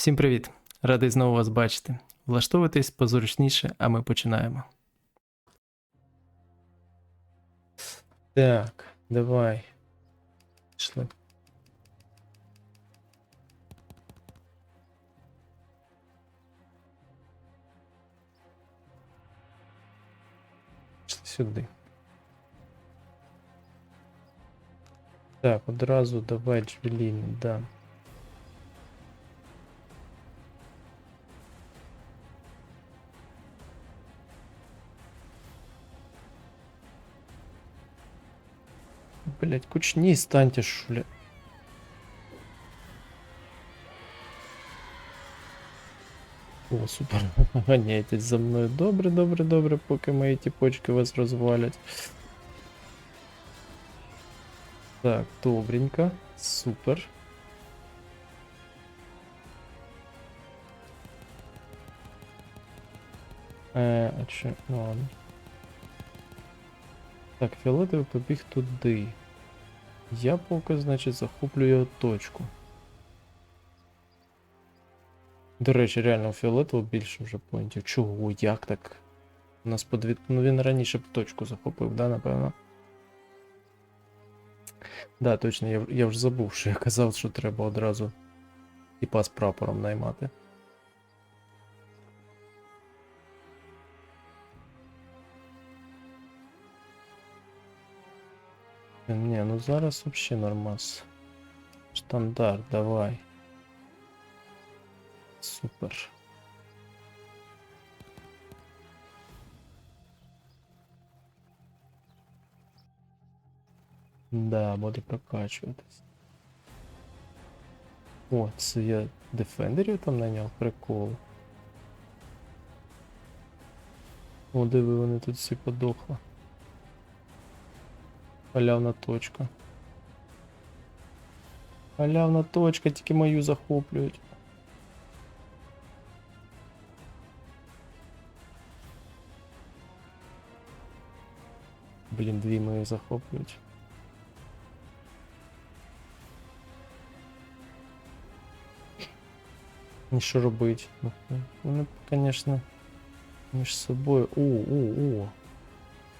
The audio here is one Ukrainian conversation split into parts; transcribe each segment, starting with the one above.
Всім привіт! Радий знову вас бачити. Влаштовуйтесь позручніше, а ми починаємо. Так, давай. Пішли. Пішли сюди. Так, одразу давай джвеліни, да. Блять, кучні станьте, шуля. О, супер. Ганяйтесь за мною. Добре, добре, добре, поки мої тіпочки вас розвалять. Так, добренько. Супер. Е, а чи... Ну ладно. Так, фіолетовий побіг туди. Я поки, значить, захоплю його точку. До речі, реально у фіолетового більше вже поінтів. Чого? Як так? У нас по. Ну він раніше б точку захопив, да, напевно? Да, точно, я, я вже забув, що я казав, що треба одразу типа з прапором наймати. Не, ну зараз вообще нормас. Штандарт, давай. Супер. Да, буде прокачуватись. О, це я дефендерів там наняв, прикол. О, диви, вони тут всі подохли. Халявна точка. Халявна точка, тільки мою захоплюють. Блін, дві мої захоплюють. І що робить? Ну, Вони, звісно, між собою. О, о, о.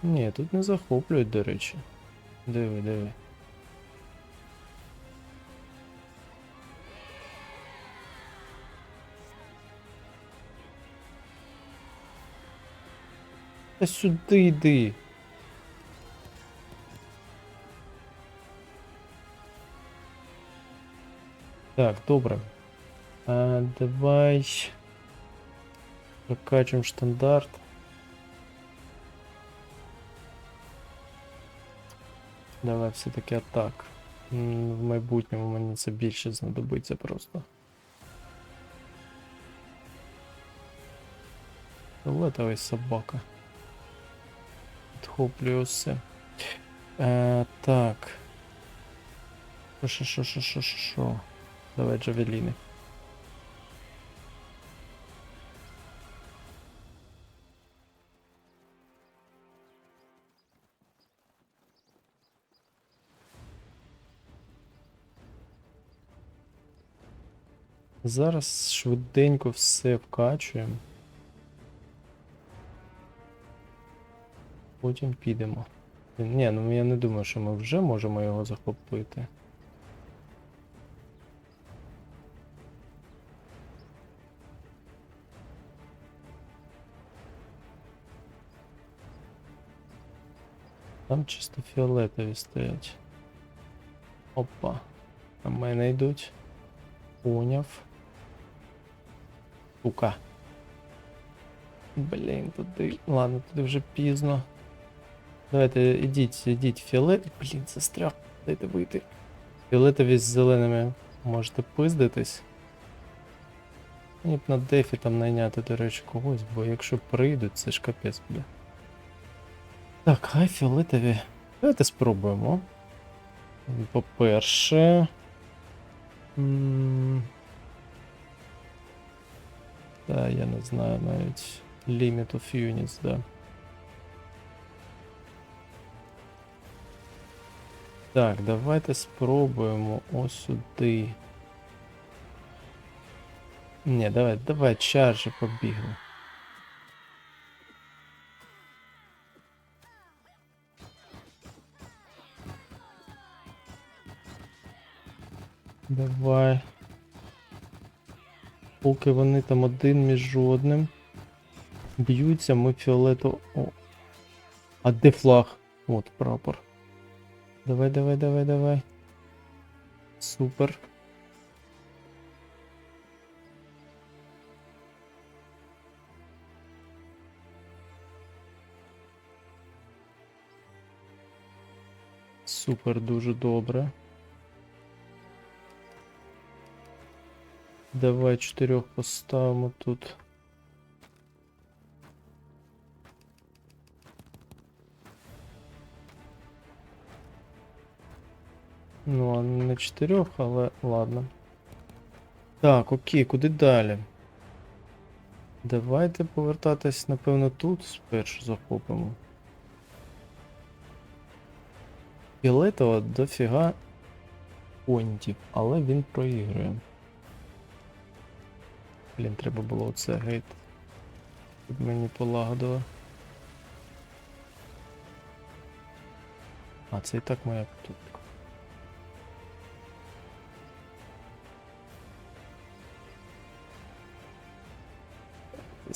Ні, тут не захоплюють, до речі. Диви, диви. Та сюди йди. Так, добре. А, давай прокачаем штандарт. Давай все-таки атак. В майбутньому мені це більше знадобиться просто. Фіолетовий собака. Підхоплюю все. Е, так. Що? Давай джавеліни. Зараз швиденько все вкачуємо. Потім підемо. Ні, ну я не думаю, що ми вже можемо його захопити. Там чисто фіолетові стоять. Опа. На мене йдуть. Поняв. Сука. Блін, туди. Ладно, туди вже пізно. Давайте ідіть, ідіть, фіолет. Блін, застряг. Дайте вийти. Фіолетові з зеленими можете пиздитись. Мені б на дефі там найняти, до речі, когось, бо якщо прийдуть, це ж капець буде. Так, хай фіолетові. Давайте спробуємо. По-перше. Та, я не знаю навіть. Limit of units, да. Так, давайте спробуємо ось сюди. Ні, давай, давай, чаржі побігли. Давай. Поки вони там один між одним. Б'ються, ми фіолетово. О. А де флаг? От прапор. Давай, давай, давай, давай. Супер. Супер, дуже добре. Давай чотирьох поставимо тут. Ну, а не чотирьох, але ладно. Так, окей, куди далі? Давайте повертатись, напевно, тут спершу захопимо. Фіолетово дофіга понтів, але він проігрує. Блін, треба було оце гейт. Щоб мені полагодило. А, це і так моя тут.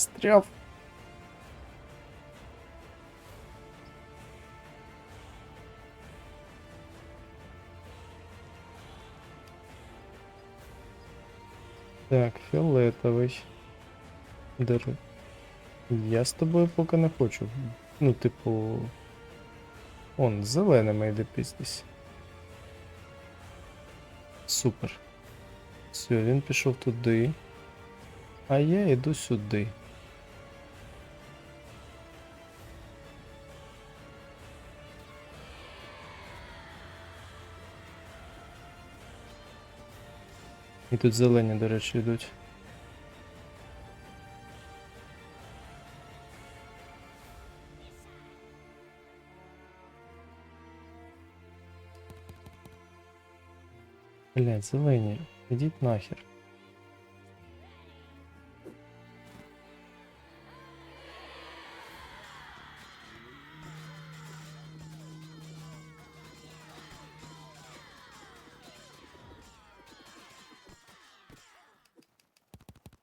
Стряв. Фіолетовий. Дер... Я з тобою поки не хочу. Ну, типу. Он, зеленими йде піздись. Супер. Все, він пішов туди. А я йду сюди. І тут зелені, до речі, йдуть. Блять, зелені, ідіть нахер.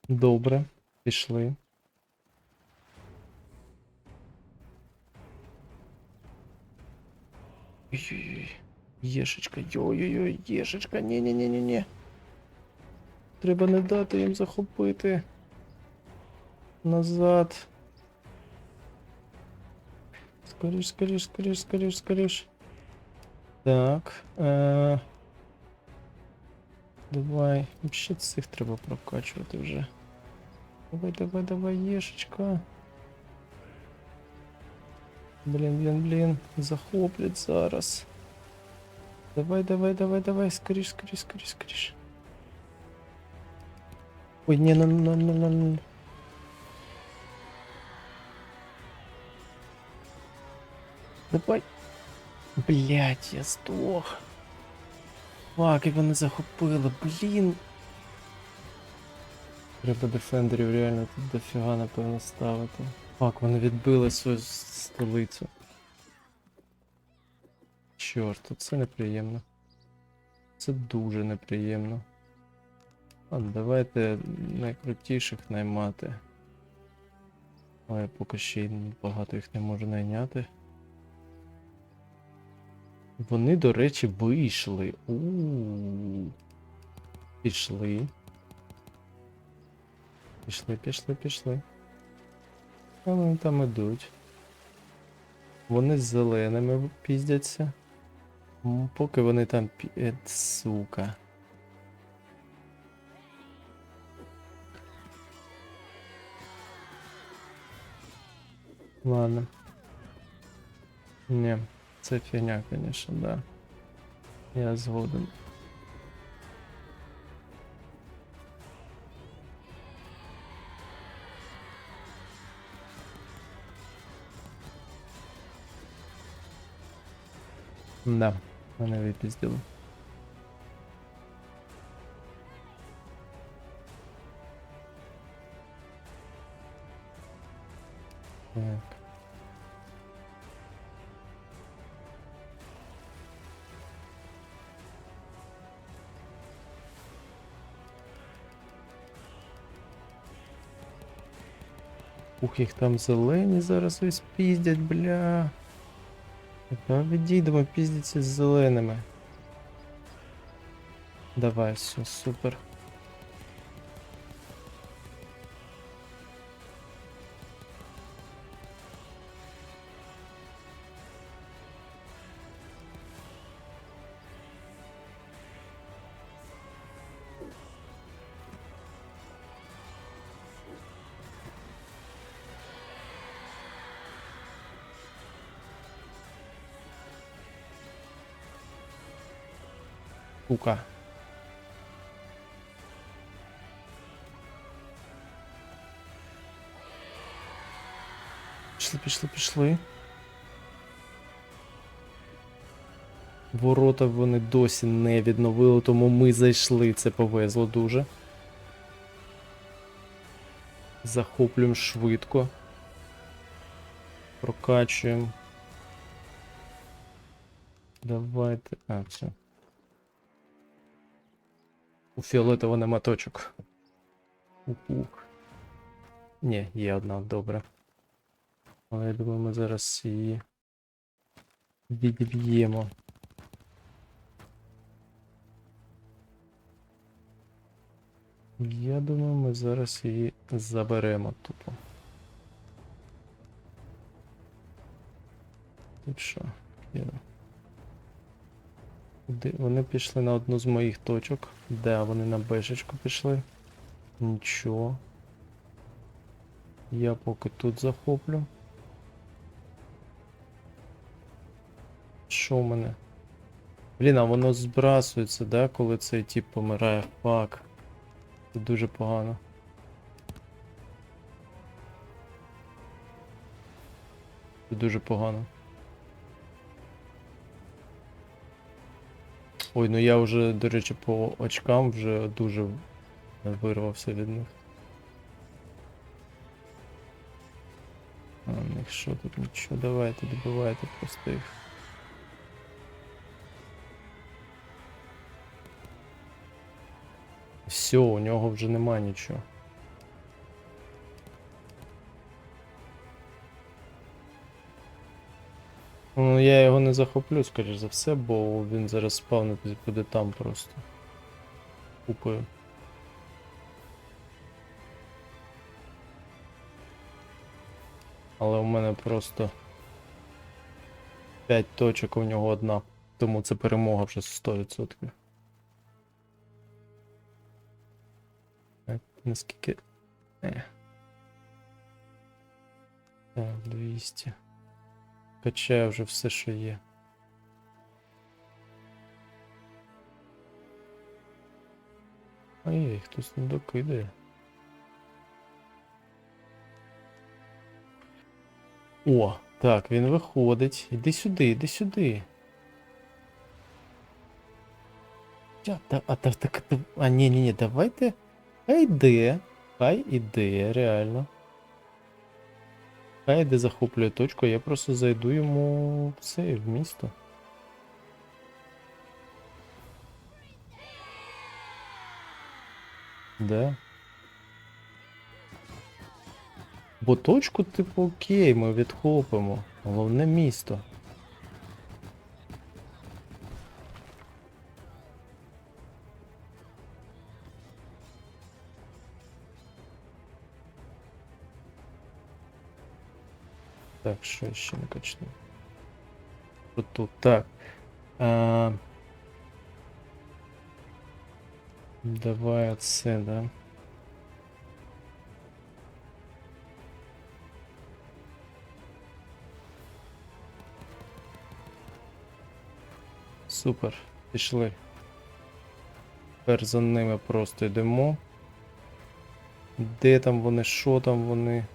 Добре, пішли. Єшечка, йой-ой-ой, єшечка, ні-ні-ні-ні-ні. Треба не дати їм захопити. Назад. Скоріш, скоріш, скоріш, скоріш, скоріш. Так. Е... Давай. Ще цих треба прокачувати вже. Давай, давай, давай, ешечка. Блін, блін, блін. Захоплять зараз. Давай, давай, давай, давай, скоріш, скоріш, скоріш, скоріш. Ой, не, на, на, на, на, на. Давай. Блять, я здох. Фак, як вони захопили, блін. Треба дефендерів реально тут дофіга, напевно, ставити. Фак, вони відбили свою столицю. Чорт, це неприємно. Це дуже неприємно. Ладно, давайте найкрутіших наймати. Але поки ще багато їх не можу найняти. Вони, до речі, вийшли. У-у-у. Пішли. Пішли, пішли, пішли. А вони там ідуть. Вони з зеленими піздяться. М, Поки вони там. Е, сука. Ладно. Не, це фігня, конечно, да. Я згоден. Да, она випіздило. Так. Ух, їх там зелені зараз весь піздять, бля. Давай відійдемо, піздяться з зеленими. Давай, все, супер. Кука. Пішли, пішли, пішли. Ворота вони досі не відновили, тому ми зайшли. Це повезло дуже. Захоплюємо швидко. Прокачуємо. Давайте. А, все. У фіолетово нема точок. Ух. Ні, є одна, добре. Але я думаю, ми зараз її відіб'ємо. Я думаю, ми зараз її заберемо тупо. Тут що? Є. Вони пішли на одну з моїх точок. Де вони на бешечку пішли? Нічого. Я поки тут захоплю. Що в мене? Блін, а воно збрасується, да, коли цей тип помирає. Фак. Це дуже погано. Це дуже погано. Ой, ну я вже, до речі, по очкам вже дуже вирвався від них. А, в них що тут нічого, давайте, добивайте просто їх. Все, у нього вже нема нічого. Ну, я його не захоплю, скоріш за все, бо він зараз спавнитись буде там просто. Купою. Але у мене просто 5 точок, у нього одна. Тому це перемога вже 100%. Так, наскільки. Е. Так, 200. Качаю вже все, що є. Ай, хтось не докидає. О, так, він виходить. Іди сюди, іди сюди. Я, та, а, та, так, та- а ні, ні, ні, давайте. Хай йде. Хай іде, реально. Хай де захоплює точку, я просто зайду йому в це в місто. Де? Бо точку, типу, окей, ми відхопимо. Головне місто. Так, що я ще не качну? От тут, так. А... Давай оце, да. Супер, пішли. Тепер за ними просто йдемо. Де там вони, що там вони?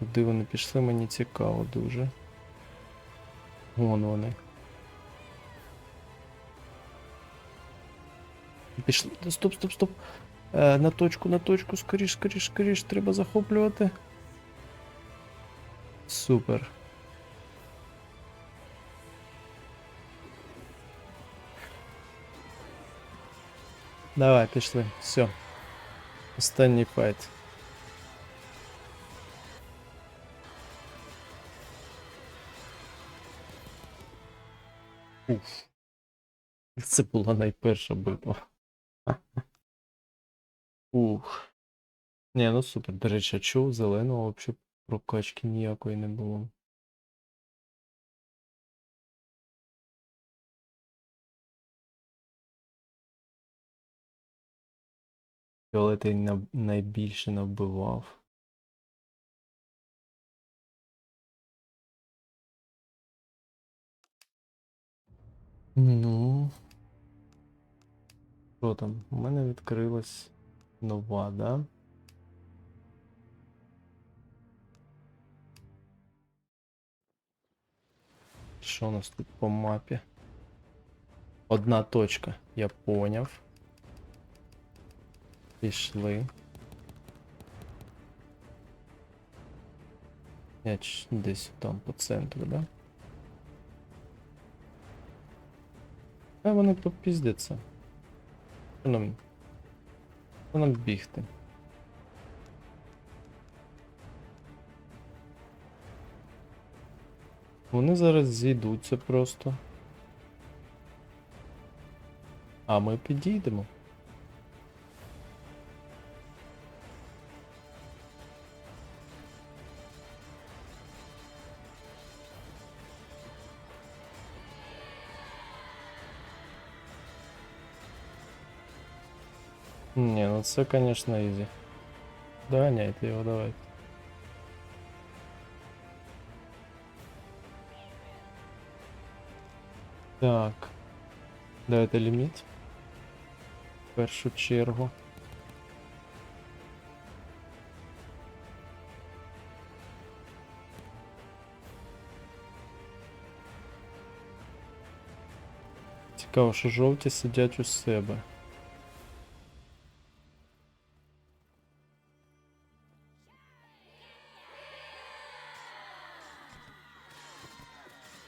Куди вони пішли, мені цікаво дуже. Вон вони. Пішли. Стоп, стоп, стоп. Е, на точку, на точку, скоріш, скоріш, скоріш, треба захоплювати. Супер. Давай, пішли. Все. Останній файт. Уф. Це була найперша битва. Ух. Ні, ну супер. До речі, а зеленого взагалі прокачки ніякої не було? Фіолетий на- найбільше набивав. Ну. Що там? У мене відкрилась нова, да? Що у нас тут по мапі? Одна точка, я поняв. Пішли. Я десь там по центру, да? Хай вони попіздяться. Що нам? Що нам бігти? Вони зараз зійдуться просто. А ми підійдемо. це, конечно, ізі. Доганяйте його, давайте. Так. Давайте ліміт. В першу чергу. Цікаво, що жовті сидять у себе.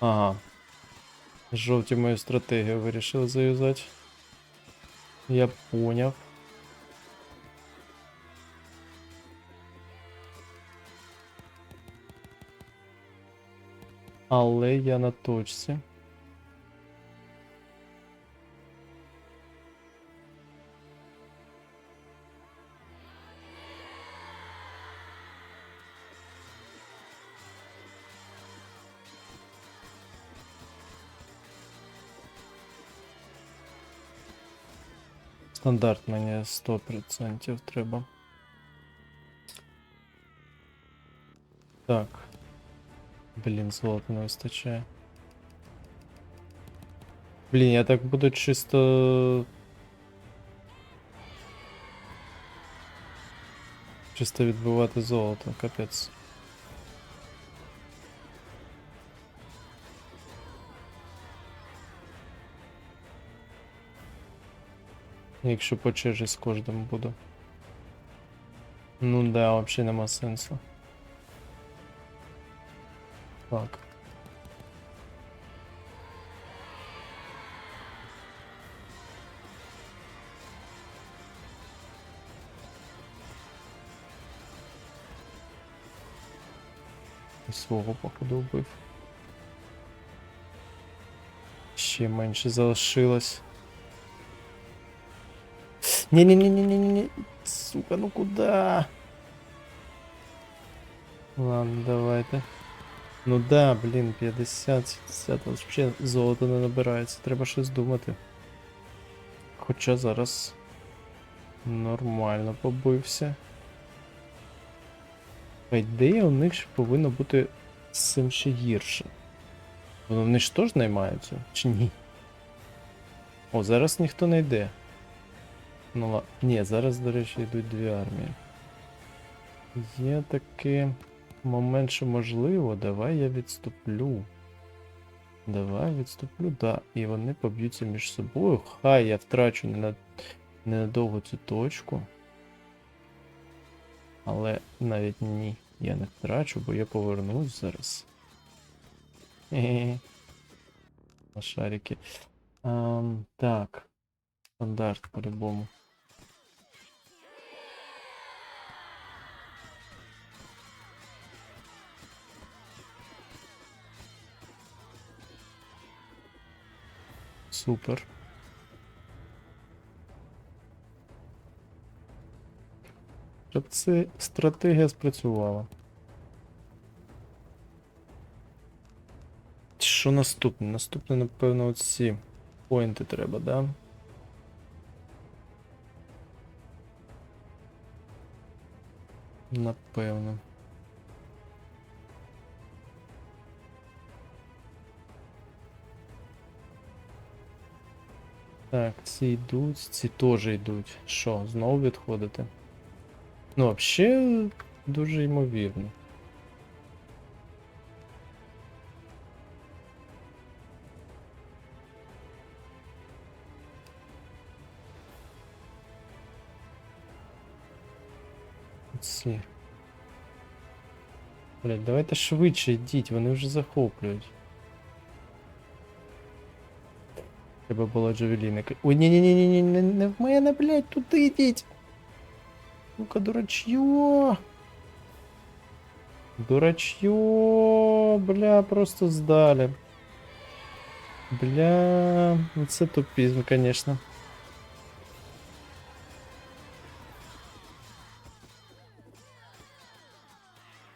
Ага. Жовті мою стратегію вирішили заюзати. Я поняв. Але я на точці. Стандарт мені 100% треба. Так. Блін, золота не вистачає. Блін, я так буду чисто. Чисто відбивати золото, капець. Якщо по черзі з кожним буду. Ну да, взагалі нема сенсу. Так. Свого походу вбив. Ще менше залишилось. Не-не-не-не-не-не. Сука, ну куда? Ладно, давайте. Ну да, блін, 50, 70, вообще золото не набирається, треба щось думати. Хоча зараз нормально побився. По ідеї у них ж повинно бути з цим ще гірше. Вони ж теж наймаються, чи ні? О, зараз ніхто не йде. Ну ла... Ні, зараз, до речі, йдуть дві армії. Є такий момент, що можливо, давай я відступлю. Давай відступлю, да. І вони поб'ються між собою. Хай я втрачу ненад... ненадовго цю точку. Але навіть ні. Я не втрачу, бо я повернусь зараз. Хе-хе. Шарики. Ам, так. Стандарт по-любому. Супер. Щоб це стратегія спрацювала. Що наступне? Наступне, напевно, оці поінти треба, да? Напевно. Так, ці йдуть, ці теж йдуть. Що, знову відходити? Ну, взагалі, дуже ймовірно. Ці. Блять, давайте швидше йдіть, вони вже захоплюють. Треба було джавеліни. ки- Ой, ні ні ні ні ні не, не в мене, блять, туди йдіть. Ну-ка, дурачье. Дурачье, бля, просто сдали. Бля, ну це тупізм, конечно.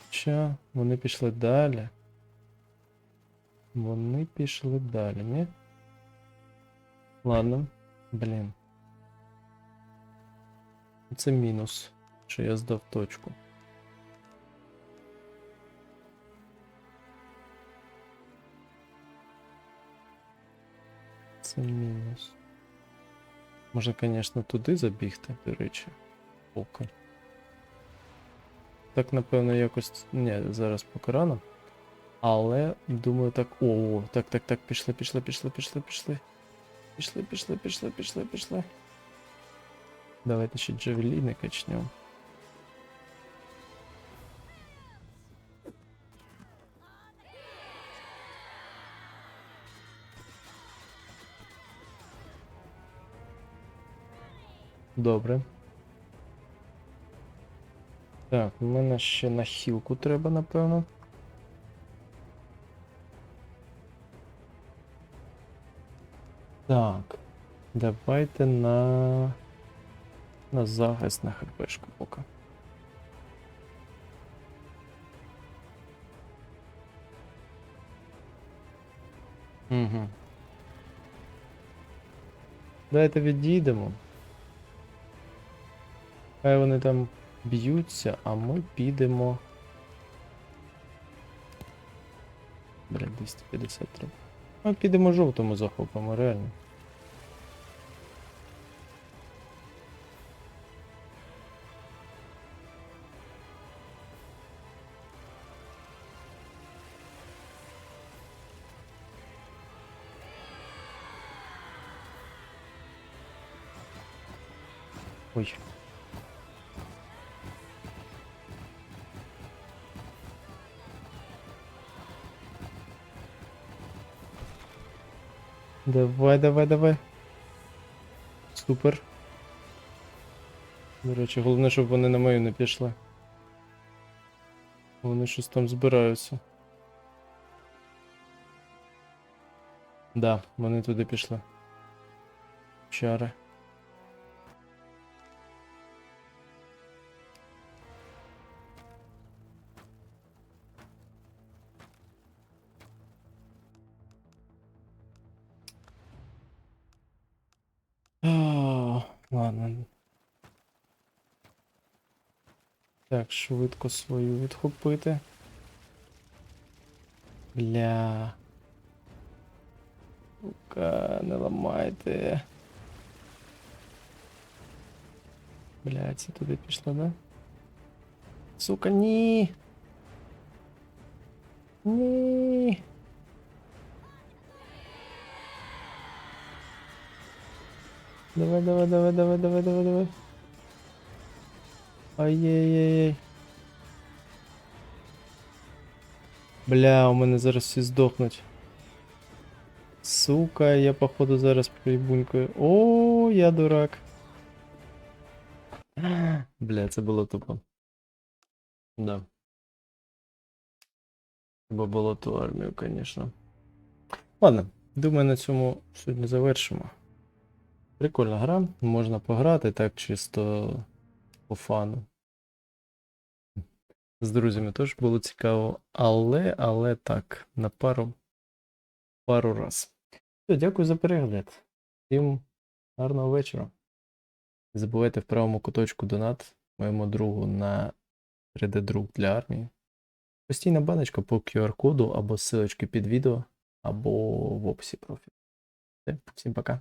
Ча, вони пішли далі. Вони пішли далі, ні? Ладно, блін. Це мінус, що я здав точку. Це мінус. Може, звісно, туди забігти, до речі. Поки. Так, напевно, якось. Ні, зараз поки рано. Але думаю, так. О, так, так, так, пішли, пішли, пішли, пішли, пішли. Пішли, пішли, пішли, пішли, пішли. Давайте ще джавеліни качнем. Добре. Так, в мене ще на хілку треба, напевно. Так. Давайте на. На захист на хпшку поки. Угу. Давайте відійдемо. Хай вони там б'ються, а ми підемо. 250 треба. Ми підемо жовтому захопимо, реально. Ой. Давай, давай, давай. Супер. До речі, головне, щоб вони на мою не пішли. Вони щось там збираються. Да, вони туди пішли. Чари. Ладно. Так, швидко свою відхопити. Бля. Сука, не ламайте. Бля, ці туди пішло, да? Сука, ні. Ні. Давай, давай, давай, давай, давай, давай, давай. Ай-яй-яй-яй. Бля, у мене зараз всі здохнуть. Сука, я походу зараз проїбунькою. О, я дурак. Бля, це було тупо. Да. Бо було ту армію, звісно. Ладно, думаю, на цьому сьогодні завершимо. Прикольна гра, можна пограти так чисто по фану. З друзями теж було цікаво, але, але так, на пару, пару раз. Все, дякую за перегляд. Всім гарного вечора. Не забувайте в правому куточку донат моєму другу на 3D-друк для армії. Постійна баночка по QR-коду або ссылочки під відео, або в описі профілю. Всім пока.